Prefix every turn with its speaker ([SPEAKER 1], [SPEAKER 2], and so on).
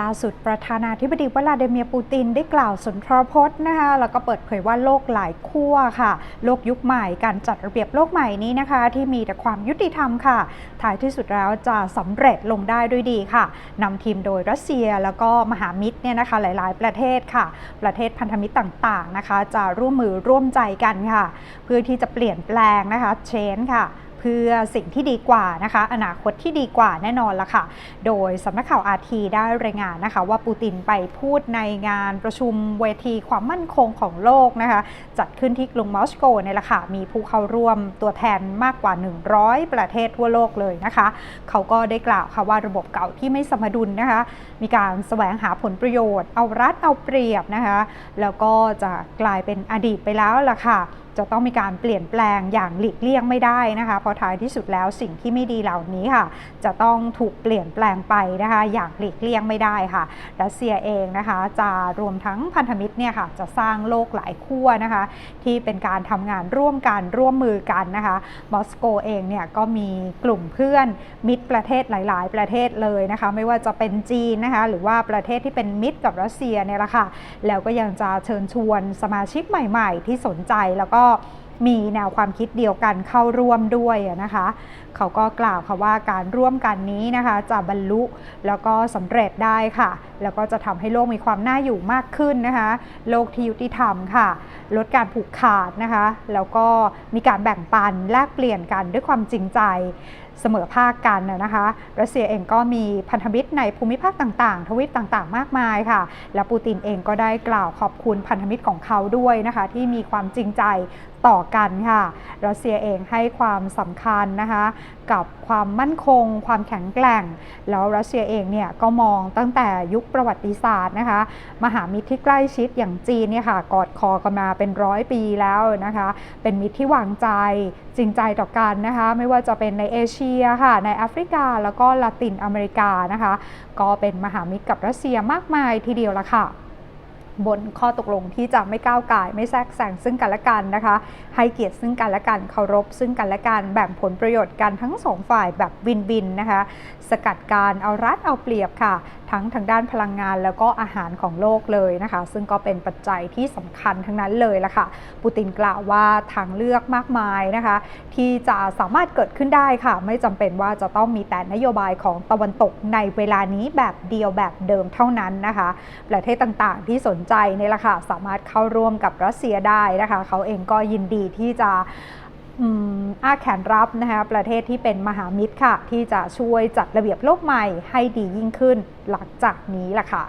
[SPEAKER 1] ล่าสุดประธานาธิบดีวลาดิเมียร์ปูตินได้กล่าวสุนทรพจน์นะคะแล้วก็เปิดเผยว่าโลกหลายขั้วค่ะ โลกยุคใหม่การจัดระเบียบโลกใหม่นี้นะคะ ที่มีแต่ความยุติธรรมค่ะท้ายที่สุดแล้วจะสำเร็จลงได้ด้วยดีค่ะนำทีมโดยรัสเซียแล้วก็มหามิตรเนี่ยนะคะหลาย ๆ ประเทศค่ะ ประเทศพันธมิตรต่าง ๆ นะคะ จะร่วมมือร่วมใจกันค่ะ เพื่อที่จะเปลี่ยนแปลงนะคะเชนค่ะ เพื่อสิ่งที่ดีกว่านะคะ อนาคตที่ดีกว่าแน่นอนละค่ะ โดยสำนักข่าวอาทีได้รายงานนะคะ ว่าปูตินไปพูดในงานประชุมเวทีความมั่นคงของโลกนะคะ จัดขึ้นที่กรุงมอสโกเนี่ยละค่ะ มีผู้เข้าร่วมตัวแทนมากกว่า 100 ประเทศทั่วโลกเลยนะคะ เขาก็ได้กล่าวค่ะว่าระบบเก่าที่ไม่สมดุลนะคะ มีการแสวงหาผลประโยชน์ เอารัดเอาเปรียบนะคะ แล้วก็จะกลายเป็นอดีตไปแล้วล่ะค่ะ จะต้องมีการเปลี่ยนแปลงอย่างหลีกเลี่ยงไม่ได้นะคะเพราะท้ายที่สุดแล้วสิ่งที่ไม่ดีเหล่านี้ค่ะ จะต้องถูกเปลี่ยนแปลงไปนะคะอย่างหลีกเลี่ยงไม่ได้ค่ะรัสเซียเองนะคะจะรวมทั้งพันธมิตรเนี่ยค่ะจะสร้างโลกหลายขั้วนะคะ ที่เป็นการทำงานร่วมกันร่วมมือกันนะคะมอสโกเองเนี่ยก็มีกลุ่มเพื่อนมิตรประเทศหลาย ๆ ประเทศเลยนะคะไม่ว่าจะเป็นจีนนะคะหรือว่าประเทศที่เป็นมิตรกับรัสเซียเนี่ยแหละค่ะแล้วก็ยังจะเชิญชวนสมาชิกใหม่ ๆ ที่สนใจแล้วก็มีแนวความคิดเดียวกันเข้าร่วมด้วยนะคะ เขาก็กล่าวค่ะว่าการร่วมกันนี้นะคะ จะบรรลุแล้วก็สำเร็จได้ค่ะ แล้วก็จะทำให้โลกมีความน่าอยู่มากขึ้นนะคะ โลกที่ยุติธรรมค่ะ ลดการผูกขาดนะคะ แล้วก็มีการแบ่งปันแลกเปลี่ยนกันด้วยความจริงใจ เสมอภาคกันนะคะ รัสเซียเองก็มีพันธมิตรในภูมิภาคต่างๆ ทวีปต่างๆ มากมายค่ะ และปูตินเองก็ได้กล่าวขอบคุณพันธมิตรของเขาด้วยนะคะ ที่มีความจริงใจต่อกันค่ะรัสเซียเองให้ความสำคัญนะคะกับความมั่นคง ความแข็งแกร่ง แล้วรัสเซียเองเนี่ยก็มองตั้งแต่ยุคประวัติศาสตร์นะคะ มหามิตรที่ใกล้ชิดอย่างจีนเนี่ยค่ะกอดคอกันมาเป็นร้อยปีแล้วนะคะ เป็นมิตรที่วางใจจริงใจต่อกันนะคะ ไม่ว่าจะเป็นในเอเชียค่ะ ในแอฟริกาแล้วก็ละตินอเมริกานะคะ ก็เป็นมหามิตรกับรัสเซียมากมายทีเดียวละค่ะ บนข้อตกลงที่จะไม่ก้าวไก่ไม่แทรกแซงซึ่งกันและกันนะคะ ให้เกียรติซึ่งกันและกันเคารพ ซึ่งกันและกันแบ่งผลประโยชน์กันทั้งสองฝ่ายแบบวินวินนะคะ สกัดการเอารัดเอาเปรียบค่ะทั้งทางด้านพลังงานแล้วก็อาหารของโลกเลยนะคะ ซึ่งก็เป็นปัจจัยที่สำคัญทั้งนั้นเลยละค่ะ ปูตินกล่าวว่าทางเลือกมากมายนะคะ ที่จะสามารถเกิดขึ้นได้ค่ะ ไม่จำเป็นว่าจะต้องมีแต่นโยบายของตะวันตกในเวลานี้แบบเดียวแบบเดิมเท่านั้นนะคะประเทศต่างๆ ที่สนใจเนี่ละค่ะสามารถเข้าร่วมกับรัสเซียได้นะคะ เขาเองก็ยินดีที่จะ อาแขนรับนะคะประเทศที่เป็นมหามิตรค่ะ ที่จะช่วยจัดระเบียบโลกใหม่ให้ดียิ่งขึ้นหลังจากนี้ล่ะค่ะ